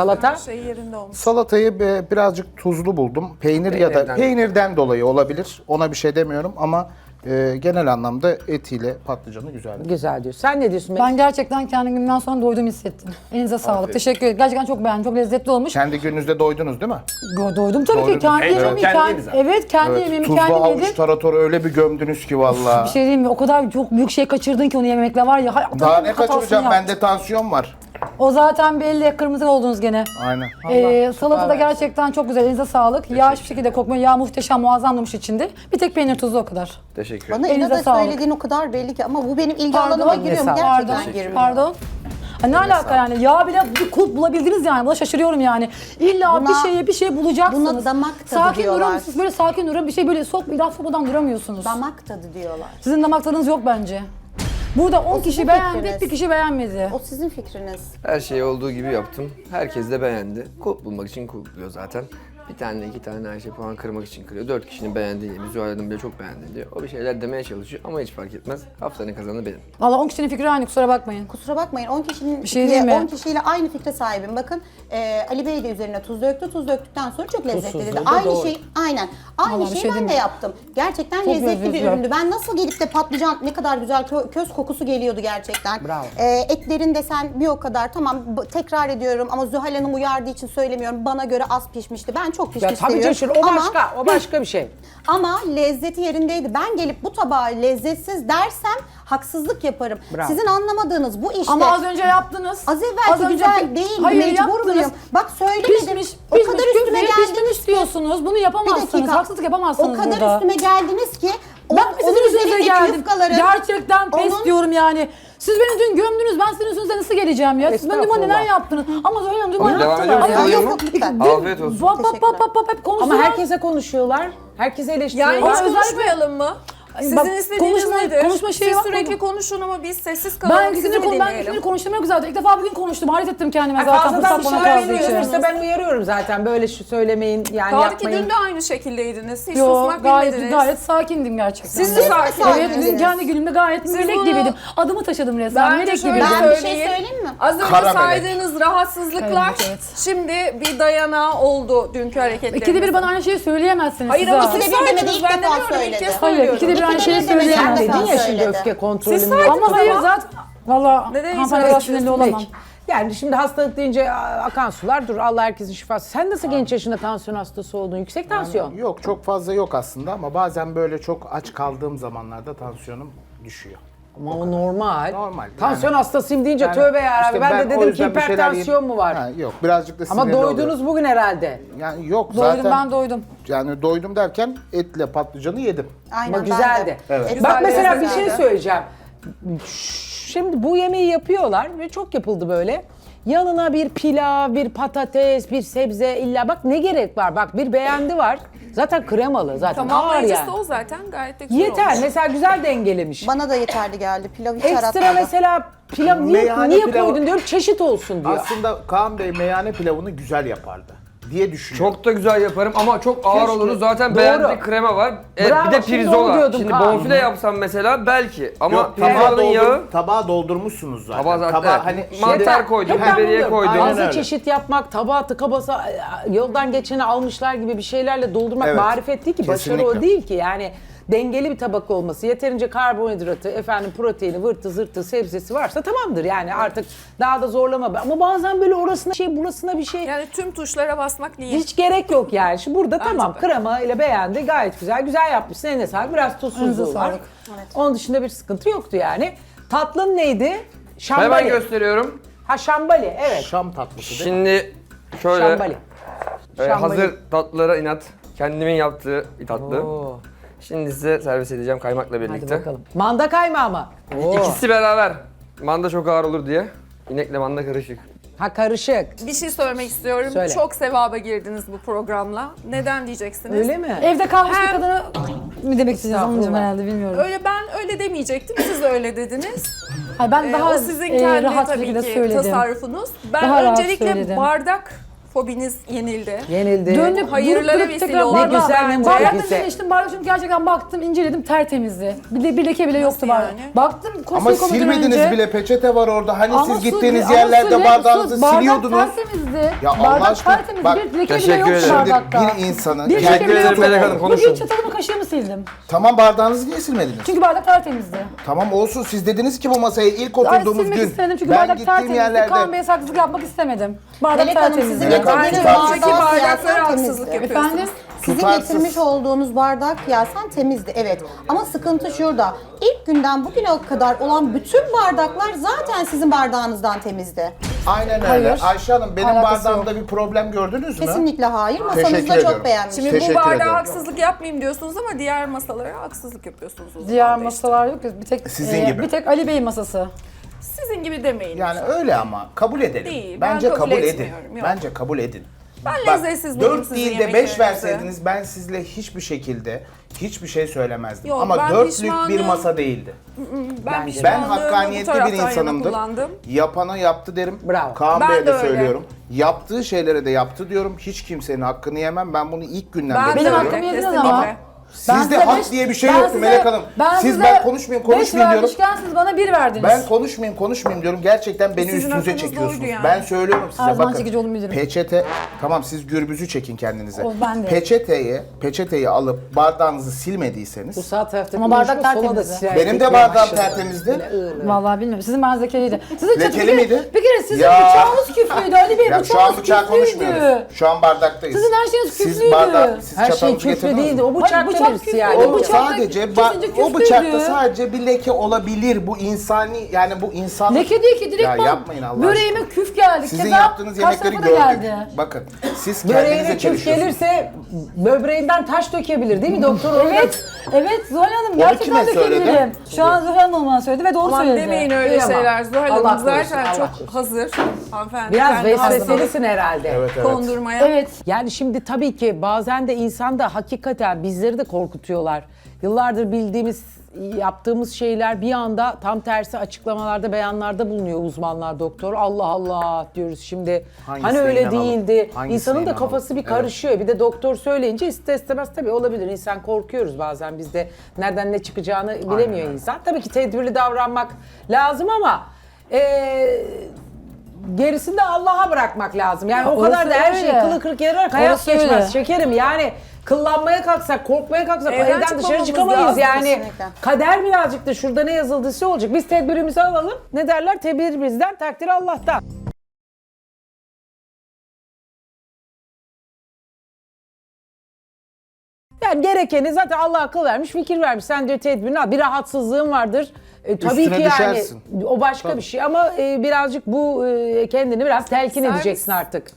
Salata? Şey yerinde olmuş. Salatayı be- birazcık tuzlu buldum. Peynir ya da Peynirden. peynirden dolayı olabilir. Ona bir şey demiyorum ama e, genel anlamda etiyle patlıcanı güzeldi. Güzel diyorsun. Sen ne diyorsun? Ben gerçekten kendi günümden sonra doydum hissettim. Elinize sağlık. Teşekkür ederim. Gerçekten çok beğendim. Çok lezzetli olmuş. Kendi gününüzde doydunuz değil mi? Go- Doydum tabii Doydum. ki. Kendi Evet, yemeğimi kendi kendi, yediniz evet, kendi Evet, yemeğimi tuzlu kendim yedim. taratoru öyle bir gömdünüz ki valla. Bir şey diyeyim mi? O kadar çok büyük şey kaçırdın ki onu yemekle var ya. Hay- Daha ne hatasını kaçıracağım? yaptın. Bende tansiyon var. O zaten belli. Kırmızı oldunuz gene. Aynen. Ee, salata da gerçekten çok güzel. Elinize sağlık. Yağ hiçbir şekilde kokmuyor. Yağ muhteşem, muazzamlamış içinde. Bir tek peynir tuzu o kadar. Teşekkür Bana Elinize inada sağlık. söylediğin o kadar belli ki ama bu benim ilgi Pardon. alanıma giriyor mu? Gerçekten Pardon. girmiyor. Pardon. Ha, ne alaka yani? Yağ bile bir kulp bulabildiniz yani. Buna şaşırıyorum yani. İlla bir Buna- şeye bir şey bulacaksınız. buna damak tadı sakin diyorlar. durun. Siz böyle sakin durun. Bir şey böyle sok, laf sokmadan duramıyorsunuz. Damak tadı diyorlar. Sizin damak tadınız yok bence. Burada 10 kişi sizin fikriniz. bir kişi beğenmedi. O sizin fikriniz. Her şeyi olduğu gibi yaptım. Herkes de beğendi. Kulp bulmak için kulpluyor zaten. Bir tane iki tane Ayşe puan kırmak için kırıyor. Dört kişinin beğendiği Zuhal Hanım bile çok beğendi diyor. O bir şeyler demeye çalışıyor ama hiç fark etmez. Haftanın kazanı benim. Valla 10 kişinin fikri aynı kusura bakmayın. Kusura bakmayın 10 kişinin Bir şey diyeyim mi? 10 kişiyle aynı fikre sahibim. Bakın e, Ali Bey de üzerine tuz döktü. Tuz döktükten sonra çok lezzetli Tuzsuzluğu dedi. da Aynı doğru. şey aynen. Aynı Vallahi bir şeyi şey ben de yaptım. Gerçekten Çok lezzetli bir lezzetli. üründü. Ben nasıl gelip de patlıcan ne kadar güzel kö- köz kokusu geliyordu gerçekten. Bravo. E, etlerin de sen bir o kadar tamam b- tekrar ediyorum ama Zuhal Hanım uyardığı için söylemiyorum. Bana göre az pişmişti. Ben çok pişmiş Ya tabii seviyorum. canım o Ama- başka, o başka bir şey. Ama lezzeti yerindeydi. Ben gelip bu tabağı lezzetsiz dersem haksızlık yaparım. Bravo. Sizin anlamadığınız bu işte. Ama az önce yaptınız. Az evvelki önce- güzel değil, Hayır mecbur yaptınız. muyum? Bak söylemedim. Pişmiş, O pişmiş, kadar diyorsunuz. Bunu Bir yapamazsınız. dakika. Haksızlık yapamazsınız O kadar burada. üstüme geldiniz ki o, Ben sizin üzerindeki geldim. yufkaları- Gerçekten pes onun- diyorum yani. Siz beni dün gömdünüz. Ben sizin üstünüze nasıl geleceğim ya? Siz dün bana neler Estağfurullah. yaptınız? Ama Zoran Hanım dün bana Devam yaptılar. ediyoruz. Ama Oluyor yok mu? yok lütfen. Afiyet olsun. Bak bak bak bak hep konuşuyorlar. Ama herkese konuşuyorlar. Herkese Yani eleştiriyorlar. hiç özellikle- konuşmayalım mı? Sizin Bak, istediğiniz konuşma- nedir? konuşma şeyi Siz sürekli konuşun ama biz sessiz kalalım. Ben sizi ikisini mi konu ben konuştum yok zaten. İlk defa bugün konuştum. Hayret ettim kendime zaten. Fırsat bana şeyler kaldığı için. ben uyarıyorum zaten. Böyle şu söylemeyin yani Kaldı ki yapmayın. dün de aynı şekildeydiniz. Hiç Yo, susmak gayet, bilmediniz. gayet sakindim gerçekten. Siz de sakin. Evet, sakindiniz. dün kendi günümde gayet melek gibiydim. Adımı taşıdım resmen, melek gibiydim. Ben bir şey söyleyeyim. mi? Az önce Kara melek. saydığınız rahatsızlıklar Evet, evet. şimdi bir dayanağı oldu dünkü hareketleriniz. İkide bir bana aynı şeyi söyleyemezsiniz Hayır ama siz ilk ben defa demiyorum ilk söyledi. kez söylüyorum. ikide bir İkide şeyi söyleyemem. Dedin ya şimdi öfke yok. saydınız Ama hayır zaten Valla Neden hanımefendi insan kadar sinirli olamam. Yani şimdi hastalık deyince a- akan sular dur Allah herkesin şifası. Sen nasıl genç yaşında tansiyon hastası oldun? Yüksek tansiyon. Yok çok fazla yok aslında ama bazen böyle çok aç kaldığım zamanlarda tansiyonum düşüyor. Ama o normal. Normal, Tansiyon yani- hastasıyım deyince Yani tövbe yarabbim. işte ben, de o dedim ki yüzden bir şeyler hipertansiyon mu var? Ha, yok birazcık da Ama sinirli doydunuz oluyorum. bugün herhalde. Yani yok Doydum zaten. ben doydum. Yani doydum derken etle patlıcanı yedim. Aynen Ama ben güzeldi. de. Evet. Et Bak mesela bir güzeldi. şey söyleyeceğim. Şimdi bu yemeği yapıyorlar ve çok yapıldı böyle. Yanına bir pilav, bir patates, bir sebze illa bak ne gerek var? Bak bir beğendi var. Zaten kremalı zaten ağır Tamamlayıcısı yani. o zaten gayet de güzel Yeter. olmuş. Mesela güzel dengelemiş. Bana da yeterli geldi. Pilav hiç Ekstra aratmadı. mesela pilav niye, Meyhane niye pilavı- koydun diyorum çeşit olsun diyor. Aslında Kaan Bey meyhane pilavını güzel yapardı diye düşünüyorum. Çok da güzel yaparım ama çok ağır Keşke. olur. Zaten Doğru. beğendiği krema var. Evet, Bravo, bir de şimdi onu pirzola. diyordum Şimdi Kaan. bonfile yapsam mesela belki ama Yok, tabağı, pirzolanın doldur, yağı tabağı doldurmuşsunuz zaten. Tabağı zaten, Tabağı evet. hani Mantar koydum, Hep ben biberiye koydum. Aynen Fazla öyle. çeşit yapmak, tabağa tıka basa e, yoldan geçeni almışlar gibi bir şeylerle doldurmak Evet. marifet değil ki. Başarı o Kesinlikle. değil ki. Yani dengeli bir tabak olması, yeterince karbonhidratı, efendim proteini, vırtı zırtı, sebzesi varsa tamamdır. Yani artık daha da zorlama. Ama bazen böyle orasına şey, burasına bir şey Yani tüm tuşlara basmak değil. hiç gerek yok yani. Şimdi burada Bence tamam de. krema ile beğendi gayet güzel. Güzel yapmışsın eline sağlık. Biraz tuzsuzluğu var. sağlık. Onun dışında bir sıkıntı yoktu yani. Tatlın neydi? Hemen Şambali. gösteriyorum. Ha şambali evet. Şam tatlısı değil mi? Şimdi şöyle Şambali. e, Şambali. hazır tatlılara inat. Kendimin yaptığı bir tatlı. Oo. Şimdi size servis edeceğim kaymakla Hadi birlikte. bakalım. Manda kaymağı mı? Oo. İkisi beraber. Manda çok ağır olur diye. İnekle manda karışık. Ha karışık. Bir şey söylemek istiyorum. Söyle. Çok sevaba girdiniz bu programla. Neden diyeceksiniz? Öyle mi? Evde kalmış bir kadını mi demek istediniz Estağfurullah. herhalde bilmiyorum. Öyle ben öyle demeyecektim. Siz öyle dediniz. Hayır, ben Ee, daha o sizin e, kendi rahat tabii şekilde ki söyledim. tasarrufunuz. Ben Daha rahat öncelikle söyledim. bardak fobiniz yenildi. Yenildi. Döndük, Hayırlara durup durup vesile tekrar oldu. Ne bardağı- güzel, ne Bardakta mucize. içtim bardak çünkü gerçekten baktım, inceledim tertemizdi. Bir, de, bir leke bile yoktu bardak. yani? Baktım Ama silmediniz önce. bile peçete var orada. Hani Ama siz su- gittiğiniz ama yerlerde su- bardağınızı su- bardak siliyordunuz. tertemizdi. Ya Allah bardak aşkına, tertemizdi. bak- bir leke bile Teşekkür yoktu ederim. bardakta. Bir insanın Bir leke bile ederim yoktu. Melek Hanım, konuşun. Bugün çatalımı kaşığımı sildim. Tamam bardağınızı niye silmediniz? Çünkü bardak tertemizdi. Tamam olsun siz dediniz ki bu masaya ilk Ay oturduğumuz silmek gün istemedim çünkü ben bardak gittiğim tertemizdi. yerlerde Kaan Bey'e saksızlık yapmak istemedim. Bardak Melek Hanım tertemizdi. sizin Hanım, getirdiğiniz tutar Bardaki bardağı bardaklara siyasen haksızlık temizdi. yapıyorsunuz. Efendim? Sizin Tutarsız. getirmiş olduğunuz bardak yasen temizdi evet. Ama sıkıntı şurada. İlk günden bugüne kadar olan bütün bardaklar zaten sizin bardağınızdan temizdi. Aynen öyle. Hayır. Ayşe Hanım benim Alakası bardağımda bir problem gördünüz mü? Kesinlikle hayır. Teşekkür Masanızda ediyorum. çok beğenmiş. Şimdi Teşekkür bu bardağa ederim. haksızlık yapmayayım diyorsunuz ama diğer masalara haksızlık yapıyorsunuz. o Diğer zaman da masalar yok. Bir tek Sizin e, gibi. Bir tek Ali Bey'in masası. Sizin gibi demeyin. Yani öyle ama kabul edelim. Değil, ben Bence kabul kabul edin. etmiyorum, yok. Bence kabul edin. Ben Bak, lezzetsiz buldum 4 sizin değil de 5 yemeklerinizi. verseydiniz ben sizle hiçbir şekilde hiçbir şey söylemezdim. Yok, ama 4'lük bir masa değildi. Ben, Ben pişmanlığımı bu hakkaniyetli bir yana insanımdır. kullandım. Yapana yaptı derim. Bravo. Kaan Ben Bey'e de de öyle. söylüyorum. Yaptığı şeylere de yaptı diyorum. Hiç kimsenin hakkını yemem. Ben bunu ilk günden Ben beri de Benim söylüyorum. hakkımı yediniz Kesinlikle. ama. Ben Sizde size hak beş- diye bir şey ben yoktu size- Melek Hanım. Siz size ben konuşmayayım beş konuşmayayım diyorum. vermişken siz bana bir verdiniz. Ben konuşmayayım konuşmayayım diyorum. Gerçekten beni Sizin üstünüze hakkınız çekiyorsunuz. yani. Ben söylüyorum size Her zaman bakın. çekici olduğumu bilirim. Peçete tamam siz gürbüzü çekin kendinize. O ben de. Peçeteyi peçeteyi alıp bardağınızı silmediyseniz Bu sağ taraftaki Ama bardak konuşma sola da tertemizdi. sirayet benim de etmeye bardağım başladı. tertemizdi. Vallahi bilmiyorum. Sizin ben zekeliydi. Sizin Lekeli bir kere- miydi? Bir kere sizin Ya. bıçağınız küflüydü Ali Bey. Ya şu an bıçağınız bıçağı küflüydü. konuşmuyoruz. Şu an bardaktayız. Sizin her şeyiniz Siz küflüydü. bardak, siz Her şey çatalınızı küflü getirdiniz değildi. O bıçak bıçak küflü. yani. O sadece kesince o bıçakta sadece bir leke olabilir. Bu insani yani bu insan Leke değil ki direkt Ya bana yapmayın Allah böreğime küf geldi. Sizin Keza yaptığınız karşı yemekleri tarafa da gördük. geldi. Bakın siz Böreğine kendinize küf çalışıyorsunuz. gelirse böbreğinden taş dökebilir değil mi doktor? Evet, evet Zuhal Hanım gerçekten kime söyledi? dökebilirim. Şu an Zuhal Hanım bana söyledi ve doğru Aman söyledi. demeyin öyle Kıyamam. şeyler. Zuhal Allah Hanım zaten korusun, Allah çok korusun. hazır. Hanımefendi. Biraz kendi hastalığı vesveselisin herhalde. Evet evet. Kondurmaya. Evet. Yani şimdi tabii ki bazen de insan da hakikaten bizleri de korkutuyorlar. Yıllardır bildiğimiz, yaptığımız şeyler bir anda tam tersi açıklamalarda, beyanlarda bulunuyor uzmanlar, doktor. Allah Allah diyoruz şimdi. Hangisine hani öyle inanalım? değildi. Hangisine İnsanın da inanalım? kafası bir Evet. karışıyor. Bir de doktor söyleyince ister istemez tabii olabilir. İnsan korkuyoruz bazen. Biz de nereden ne çıkacağını bilemiyor öyle. insan. Tabii ki tedbirli davranmak lazım ama eee gerisini de Allah'a bırakmak lazım. Yani o Orası kadar da her şey kılı kırk yararak hayat geçmez. öyle. Şekerim yani kıllanmaya kalksak, korkmaya kalksak Evden evden dışarı çıkmamamız çıkamayız lazım yani. kesinlikle. Kader birazcık da şurada ne yazıldıysa olacak. Biz tedbirimizi alalım. Ne derler? Tedbir bizden, takdir Allah'tan. Yani gerekeni zaten Allah akıl vermiş, fikir vermiş. Sen diyor tedbirini al. Bir rahatsızlığın vardır. E, tabii Üstüne ki yani düşersin. o başka bir şey ama e, birazcık bu e, kendini biraz telkin Servis. edeceksin artık.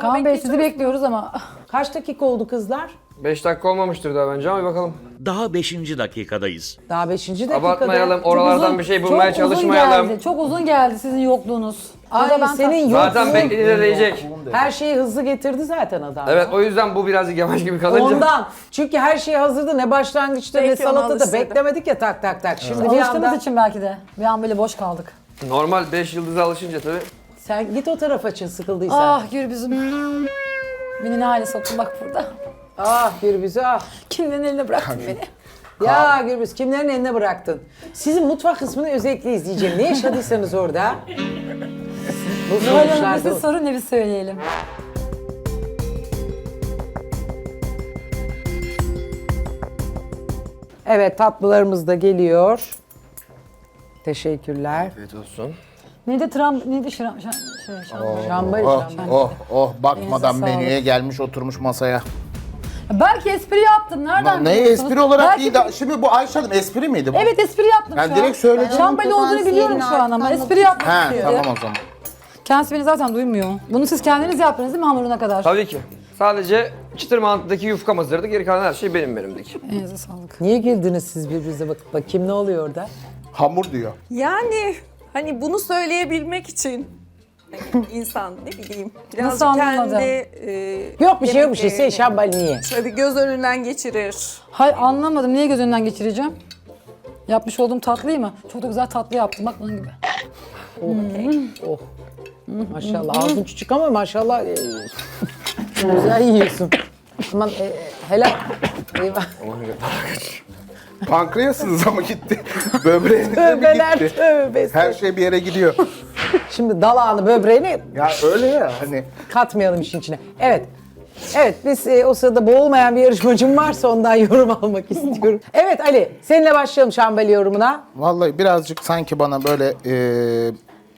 Kaan Bey sizi bekliyoruz ama Kaç dakika oldu kızlar? 5 dakika olmamıştır daha bence ama bir bakalım. Daha 5. dakikadayız. Daha 5. dakikada. Abartmayalım, çok oralardan uzun- bir şey bulmaya çok uzun çalışmayalım. geldi, çok uzun geldi sizin yokluğunuz. Ay Burada ben senin Zaten yokluğun beklediğinde değecek. her şeyi hızlı getirdi zaten adam. Evet o yüzden bu birazcık yavaş gibi kalınca. Ondan. Çünkü her şey hazırdı. Ne başlangıçta ne Belki salatada alıştırdı. beklemedik ya tak tak tak. Şimdi bir Alıştığımız anda için belki de. Bir an böyle boş kaldık. Normal 5 yıldıza alışınca tabii. sen git o tarafa için sıkıldıysan. Ah Gürbüzüm. Beni ne hale soktun bak burada. Ah Gürbüz'ü ah. Kimlerin eline bıraktın beni. Ya Gürbüz kimlerin eline bıraktın? Sizin mutfak kısmını özellikle izleyeceğim. Ne yaşadıysanız orada. Bu Zuhal Hanım sonuçlarda- bize sorun ne bir söyleyelim. Evet tatlılarımız da geliyor. Teşekkürler. Afiyet olsun. Neydi tram, neydi şıram, şam, şey, şam. Oh şambay. oh oh bakmadan Elinize sağlık. menüye gelmiş oturmuş masaya. Belki espri yaptım. Nereden Ne biliyorsunuz? espri olarak Belki değil de şimdi bu Ayşe Hanım espri miydi bu? Evet espri yaptım Ben şu direkt an. söyledim. Şambali olduğunu biliyorum şu an ama espri yapmak He istedi. tamam o zaman. Kendisi beni zaten duymuyor. Bunu siz kendiniz yaptınız değil mi hamuruna kadar? Tabii ki. Sadece çıtır mantıdaki yufkam hazırdı. Geri kalan her şey benim benimdik. Elinize sağlık. Niye güldünüz siz birbirinize bak bakayım ne oluyor orada? Hamur diyor. Yani hani bunu söyleyebilmek için hani insan ne bileyim biraz Nasıl anlamadım? kendi e, Yok bir şey yok bir şey. Sen yemeklerini şambali niye? Şöyle bir göz önünden geçirir. Hay anlamadım. Niye göz önünden geçireceğim? Yapmış olduğum tatlıyı mı? Çok da güzel tatlı yaptım. Bak bunun gibi. Oh. Maşallah ağzın küçük ama maşallah e, güzel yiyorsun. Aman e, helal. Eyvah. Pankreasınız ama gitti. Böbreğinize mi Tövbeler gitti? tövbesi. Her şey bir yere gidiyor. Şimdi dalağını böbreğini Ya öyle ya hani katmayalım işin içine. Evet. Evet biz e, o sırada boğulmayan bir yarışmacım varsa ondan yorum almak istiyorum. Evet Ali seninle başlayalım şambali yorumuna. Vallahi birazcık sanki bana böyle e,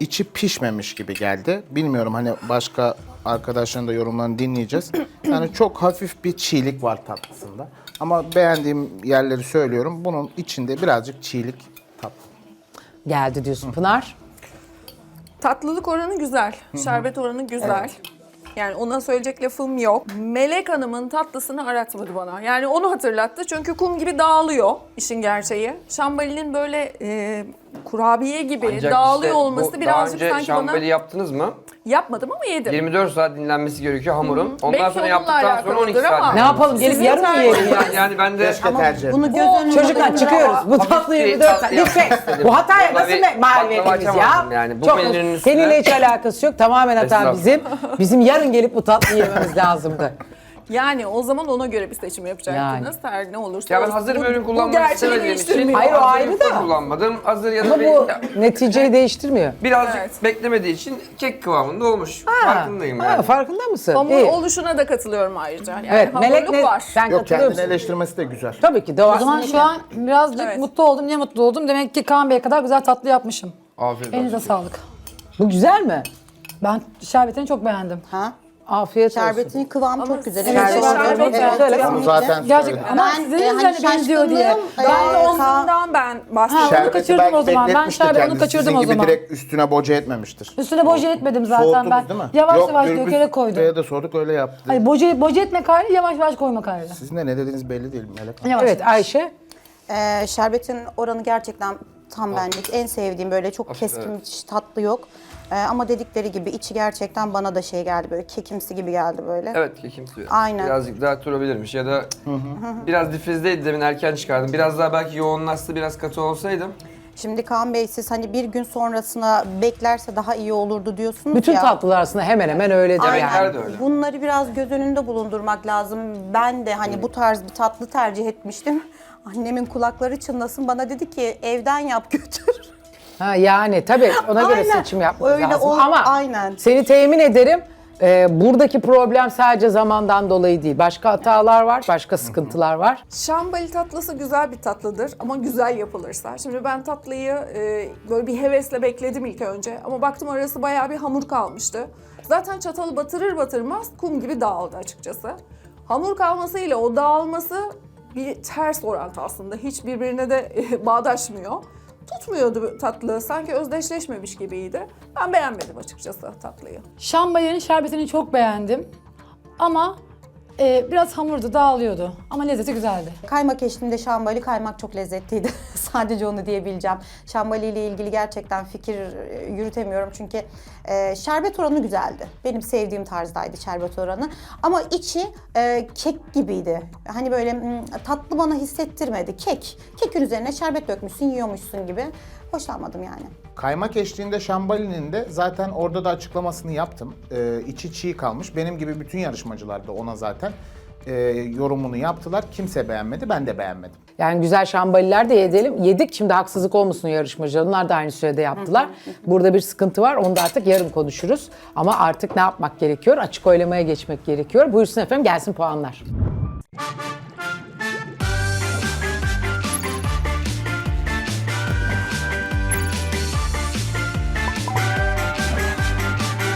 içi pişmemiş gibi geldi. Bilmiyorum hani başka arkadaşların da yorumlarını dinleyeceğiz. Yani çok hafif bir çiğlik var tatlısında. Ama beğendiğim yerleri söylüyorum. Bunun içinde birazcık çiğlik tat. Geldi diyorsun Pınar. Tatlılık oranı güzel. Şerbet oranı güzel. Yani ona söyleyecek lafım yok. Melek Hanım'ın tatlısını aratmadı bana. Yani onu hatırlattı. Çünkü kum gibi dağılıyor işin gerçeği. Şambalinin böyle e, kurabiye gibi Ancak dağılıyor işte olması bu birazcık daha önce sanki şambali bana... yaptınız mı? Yapmadım ama yedim. 24 saat dinlenmesi gerekiyor hamurun. Ondan Belki sonra onunla yaptıktan sonra 12 alakalıdır saat. ama- Ne yapalım gelip Sizin yarım mı yiyelim ya? Yani, yani ben de Keşke tercih Bunu göz önünde Çocuklar bulundurarak- çıkıyoruz. Bu tatlı bir 24 saat. tatlı Lütfen. yapmak istedim. Bu hataya Vallahi nasıl bir bir mahallemiz baklava ya? açamadım yani. Bu üstüne- Seninle hiç alakası yok. Tamamen hata Estağfurullah. bizim. Bizim yarın gelip bu tatlıyı yememiz lazımdı. Yani o zaman ona göre bir seçim yapacaktınız. Her ne olursa Ya ben olsun. hazır bir ürün bu kullanmak gerçeği istemediğim için değiştirmiyor. Hayır, o hazır ayrı ürün da. kullanmadım. Hazır ya da Ama bir, bu neticeyi değiştirmiyor. birazcık Evet. beklemediği için kek kıvamında olmuş. Ha, Farkındayım ha, yani. farkında mısın? Hamur İyi. oluşuna da katılıyorum ayrıca. Yani Evet, Melek ne? var. Sen Yok katılıyor kendini musun? eleştirmesi de güzel. Tabii ki. O zaman şu an birazcık Evet. mutlu oldum. Niye mutlu oldum? Demek ki Kaan Bey kadar güzel tatlı yapmışım. Afiyet Elinize olsun. sağlık. Bu güzel mi? Ben şerbetini çok beğendim. Ha? Afiyet olsun. Şerbetinin kıvamı çok güzel. Evet, şerbet evet, evet. evet, Onu zaten Gerçekten. Ama Ben, siz e, hani benziyor diye. şaşkınlığım, Ben e, de Ben de ondan ben Ha, bahsediyorum. onu Şerbeti kaçırdım belki o zaman. Ben bekletmiştir şerbeti onu kendisi. kaçırdım Sizin o gibi zaman. direkt üstüne boca etmemiştir. Üstüne boca etmedim zaten Soğuttunuz ben. değil mi? Yavaş Yok, yavaş Gürbüz dökerek koydum. Bey'e de sorduk öyle yaptı. Hayır boca, boca etmek ayrı, yavaş yavaş koymak ayrı. Sizin de ne dediğiniz belli değil Melek Hanım. Yavaş Evet. Ayşe. Ee, şerbetin oranı gerçekten tam benlik. En sevdiğim böyle çok keskin hiç tatlı yok. Ee, ama dedikleri gibi içi gerçekten bana da şey geldi böyle kekimsi gibi geldi böyle. Evet kekim suyu. Aynen. Birazcık daha turabilirmiş ya da biraz difrizdeydi demin erken çıkardım. Biraz daha belki yoğunlaşsa biraz katı olsaydım. Şimdi Kaan Bey siz hani bir gün sonrasına beklerse daha iyi olurdu diyorsunuz Bütün ya. tatlılar aslında hemen hemen öyledir Aynen. yani. Yemekler de öyle. Bunları biraz göz önünde bulundurmak lazım. Ben de hani bu tarz bir tatlı tercih etmiştim. Annemin kulakları çınlasın bana dedi ki evden yap götür. Ha yani tabii ona göre Aynen. seçim yapmak Öyle lazım. ol- Ama aynen. seni temin ederim e, buradaki problem sadece zamandan dolayı değil. Başka hatalar var, başka sıkıntılar var. Şambali tatlısı güzel bir tatlıdır ama güzel yapılırsa. Şimdi ben tatlıyı e, böyle bir hevesle bekledim ilk önce ama baktım arası bayağı bir hamur kalmıştı. Zaten çatalı batırır batırmaz kum gibi dağıldı açıkçası. Hamur kalmasıyla o dağılması bir ters orantı aslında. Hiç birbirine de e, bağdaşmıyor. Tutmuyordu tatlı. Sanki özdeşleşmemiş gibiydi. Ben beğenmedim açıkçası tatlıyı. Şambalyenin şerbetini çok beğendim. Ama e, biraz hamurdu, dağılıyordu. Ama lezzeti güzeldi. Kaymak eşliğinde şambali kaymak çok lezzetliydi. Sadece onu diyebileceğim. Şambali ile ilgili gerçekten fikir e, yürütemiyorum çünkü e, şerbet oranı güzeldi. Benim sevdiğim tarzdaydı şerbet oranı. Ama içi e, kek gibiydi. Hani böyle tatlı bana hissettirmedi. Kek. Kekin üzerine şerbet dökmüşsün, yiyormuşsun gibi. Hoşlanmadım yani. Kaymak eşliğinde şambalinin de zaten orada da açıklamasını yaptım. Ee, içi çiğ kalmış. Benim gibi bütün yarışmacılar da ona zaten e, yorumunu yaptılar. Kimse beğenmedi, ben de beğenmedim. Yani güzel şambaliler de yedelim. Yedik şimdi haksızlık olmasın yarışmacılar. Onlar da aynı sürede yaptılar. Burada bir sıkıntı var. Onu da artık yarın konuşuruz. Ama artık ne yapmak gerekiyor? Açık oylamaya geçmek gerekiyor. Buyursun efendim gelsin puanlar.